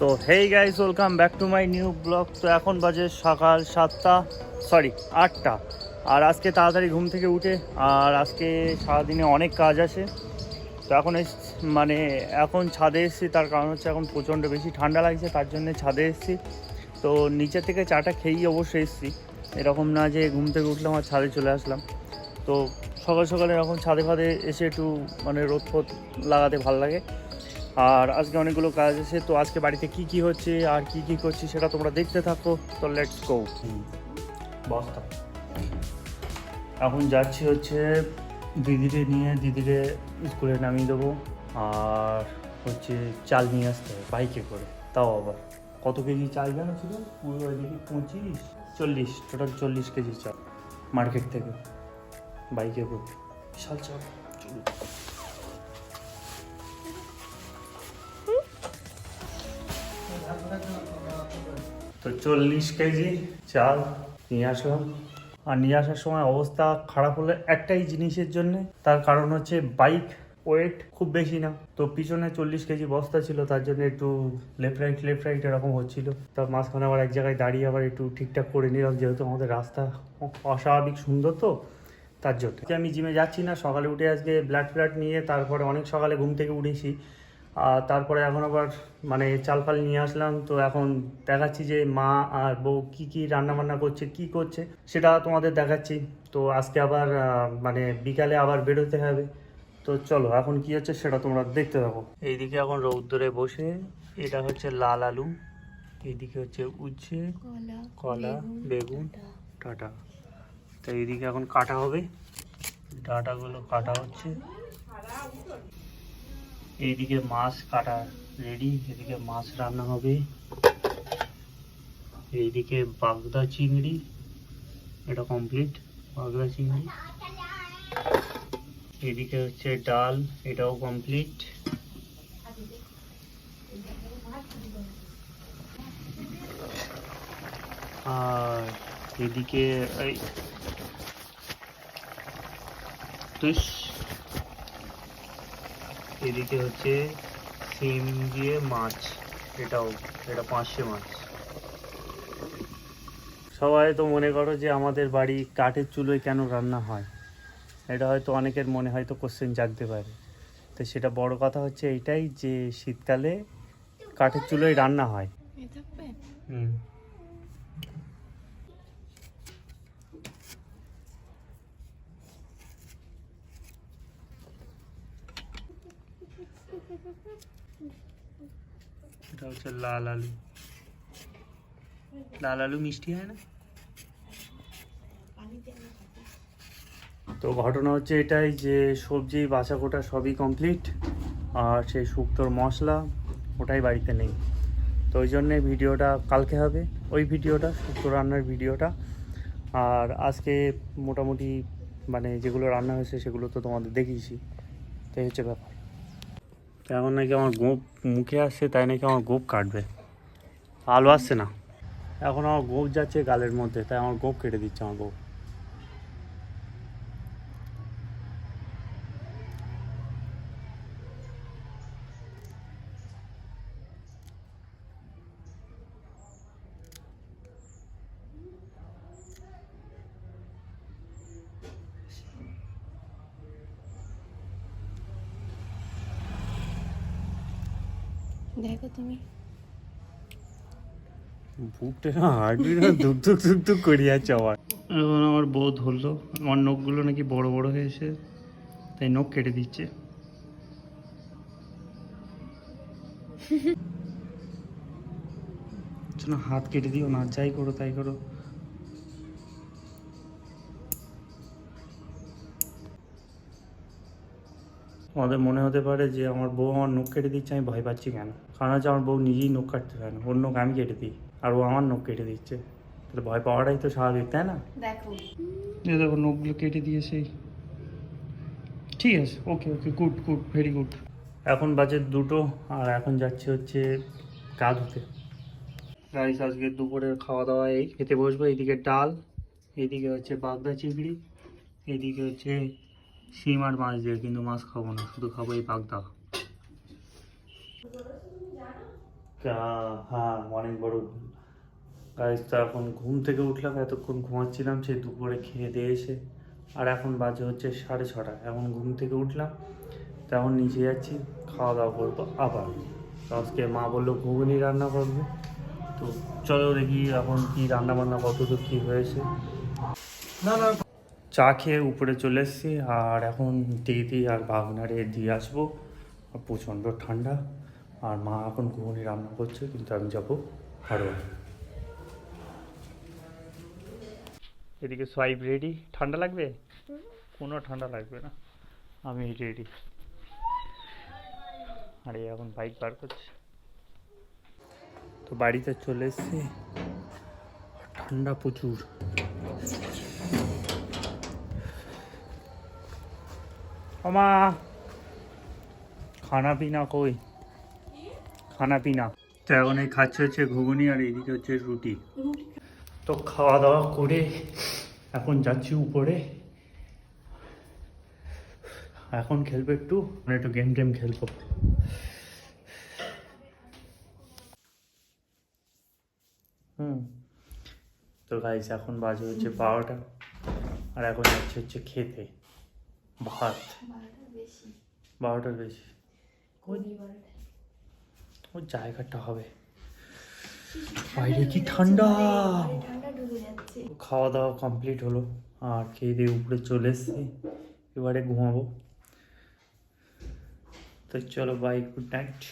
তো hey guys welcome back to my new vlog তো এখন বাজে সকাল সাতটা সরি আটটা। আর আজকে তাড়াতাড়ি ঘুম থেকে উঠে, আর আজকে সারাদিনে অনেক কাজ আছে। তো এখন মানে এখন ছাদে এসেছি, তার কারণ হচ্ছে এখন প্রচণ্ড বেশি ঠান্ডা লাগছে, তার জন্য ছাদে এসেছি। তো নিচে থেকে চাটা খেয়েই অবশ্যই এসেছি। এরকম না যে ঘুম থেকে উঠলাম আর ছাদে চলে আসলাম। তো সকাল সকালে এরকম ছাদে ফাদে এসে একটু মানে রোদ ফোদ লাগাতে ভালো লাগে। আর আজকে অনেকগুলো কাজ আছে, তো আজকে বাড়িতে কি কি হচ্ছে, আর কি কি করছি সেটা তোমরা দেখতে থাকো, তো লেটস গো বস্তা। এখন যাচ্ছি হচ্ছে দিদিকে নিয়ে, দিদিকে স্কুলে নামিয়ে দেবো, আর হচ্ছে চাল নিয়ে আসতে হবে বাইকে করে, তাও আবার। কত কেজি চাল জানো ছিল? পুরো এদিকে পঁচিশ, চল্লিশ টোটাল চল্লিশ কেজি চাল মার্কেট থেকে, বাইকে করে। বিশাল চাল, চলুন। তো চল্লিশ কেজি চাল নিয়ে আসলাম। আর নিয়ে আসার সময় অবস্থা খারাপ হলে একটাই জিনিসের জন্য, তার কারণ হচ্ছে বাইক ওয়েট খুব বেশি না। তো পিছনে চল্লিশ কেজি বস্তা ছিল, তার জন্য একটু লেফট রাইট লেফট রাইট এরকম হচ্ছিল। তার মাঝখানে আবার এক জায়গায় দাঁড়িয়ে আবার একটু ঠিকঠাক করে নিলাম, যেহেতু আমাদের রাস্তা অস্বাভাবিক সুন্দর তো, তার জন্য। আমি জিমে যাচ্ছি না, সকালে উঠে আজকে ব্লাড ফ্লাড নিয়ে, তারপরে অনেক সকালে ঘুম থেকে উঠেছি। আর তারপরে এখন আবার মানে চাল ফাল নিয়ে আসলাম। তো এখন দেখাচ্ছি যে মা আর বউ কি কি রান্না বান্না করছে কি করছে সেটা তোমাদের দেখাচ্ছি। তো আজকে আবার মানে বিকালে আবার বেরোতে হবে। তো চলো এখন কি হচ্ছে সেটা তোমরা দেখতে থাকো। এইদিকে এখন রৌদ্রে বসে এটা হচ্ছে লাল আলু এইদিকে হচ্ছে উচ্ছে কলা কলা বেগুন টাটা তো এইদিকে এখন কাটা হবে ডাটাগুলো কাটা হচ্ছে। এইদিকে মাছ কাটা রেডি এদিকে মাছ রান্না হবে। এইদিকে বাগদা চিংড়ি, এটা কমপ্লিট বাগদা চিংড়ি। এদিকে হচ্ছে ডাল, এটাও কমপ্লিট আর এদিকে তুষ এদিকে হচ্ছে সিম দিয়ে মাছ এটাও এটা পাঁচশো মাছ। সবাই তো মনে করো যে আমাদের বাড়ি কাঠের চুলোয় কেন রান্না হয়? এটা হয়তো অনেকের মনে হয়তো কোশ্চেন জাগতে পারে। তো সেটা বড় কথা হচ্ছে এইটাই যে শীতকালে কাঠের চুলোয় রান্না হয়। হুম। এটা হচ্ছে লাল আলু। লাল আলু মিষ্টি হয় না? তো ঘটনা হচ্ছে এটাই যে সবজি বাছা কোটা সবই কমপ্লিট আর সেই শুক্তোর মশলা ওটাই বাড়িতে নেই। তো ওই জন্যে ভিডিওটা কালকে হবে, ওই ভিডিওটা, শুক্তো রান্নার ভিডিওটা। আর আজকে মোটামুটি মানে যেগুলো রান্না হয়েছে সেগুলো তো তোমাদের দেখিয়েছি। তো হচ্ছে ব্যাপার। এখন নাকি আমার গোপ মুখে আসছে, তাই নাকি আমার গোপ কাটবে। আলো আসছে না। এখন আমার গোপ যাচ্ছে গালের মধ্যে, তাই আমার গোপ কেটে দিচ্ছে আমার গোপ। দেখো তুমি। বুকটা না হার্টবিট না ধুক ধুক ধুক ধুক করিয়া এখন আমার বউ ধরলো। আমার নখগুলো নাকি বড় বড় হয়েছে তাই নখ কেটে দিচ্ছে। হাত কেটে দিও না যাই করো তাই করো। আমাদের মনে হতে পারে যে আমার বউ আমার নখ কেটে দিচ্ছে আমি ভয় পাচ্ছি কেন? কারণ হচ্ছে আমার বউ নিজেই নখ কাটতে পারে না। ওর নখ আমি কেটে দিই আর ও আমার নখ কেটে দিচ্ছে। তাহলে ভয় পাওয়াটাই তো স্বাভাবিক তাই না? দেখো। দেখো নখগুলো কেটে দিয়েছে। ঠিক আছে okay okay good good very good. এখন বাজে দুটো আর এখন যাচ্ছে হচ্ছে গা ধুতে। রাইস আজকে দুপুরের খাওয়া দাওয়া এই। খেতে বসবো এইদিকে ডাল এইদিকে হচ্ছে বাগদা চিংড়ি এইদিকে হচ্ছে শিম আর মাছ দিয়ে কিন্তু মাছ খাব না শুধু খাব এই বাগদা কা- হ্যাঁ অনেক বড় গাইজ তো এখন ঘুম থেকে উঠলাম এতক্ষণ ঘুমাচ্ছিলাম সেই দুপুরে খেয়ে দিয়ে এসে। আর এখন বাজে হচ্ছে সাড়ে ছটা এখন ঘুম থেকে উঠলাম তখন নিচে যাচ্ছি খাওয়া দাওয়া করব আবার। তো আজকে মা বলল ঘুগনি রান্না করবে। তো চলো দেখি এখন কি রান্না বান্না কতদূর কী হয়েছে। না না চা খেয়ে উপরে চলে এসেছি, আর এখন দিদি আর ভাগনারে দিয়ে আসব। প্রচণ্ড ঠান্ডা, আর মা এখন ঘুগনি রান্না করছে, কিন্তু আমি যাব হারোয়া এদিকে সোয়াইপ রেডি ঠান্ডা লাগবে? কোনো ঠান্ডা লাগবে না। আমি রেডি আর, এখন বাইক বার করছে। তো বাড়িতে চলে এসেছি। ঠান্ডা প্রচুর। আমা খানা কই? খানা তো এখন এই খাচ্ছে হচ্ছে ঘুগনি আর এইদিকে হচ্ছে রুটি। তো খাওয়া দাওয়া করে এখন যাচ্ছি উপরে। এখন খেলব একটু একটু গেম টেম খেলব। হুম। তো এখন বাজে হচ্ছে বারোটা। আর এখন যাচ্ছে হচ্ছে খেতে। ভাত। বারোটার বেশি। ওই জায়গাটা হবে। বাইরে কি ঠান্ডা? খাওয়া দাওয়া কমপ্লিট হলো। আর খেয়ে দিয়ে উপরে চলে এসেছি। এবারে ঘুমাবো। তো চলো বাই গুড নাইট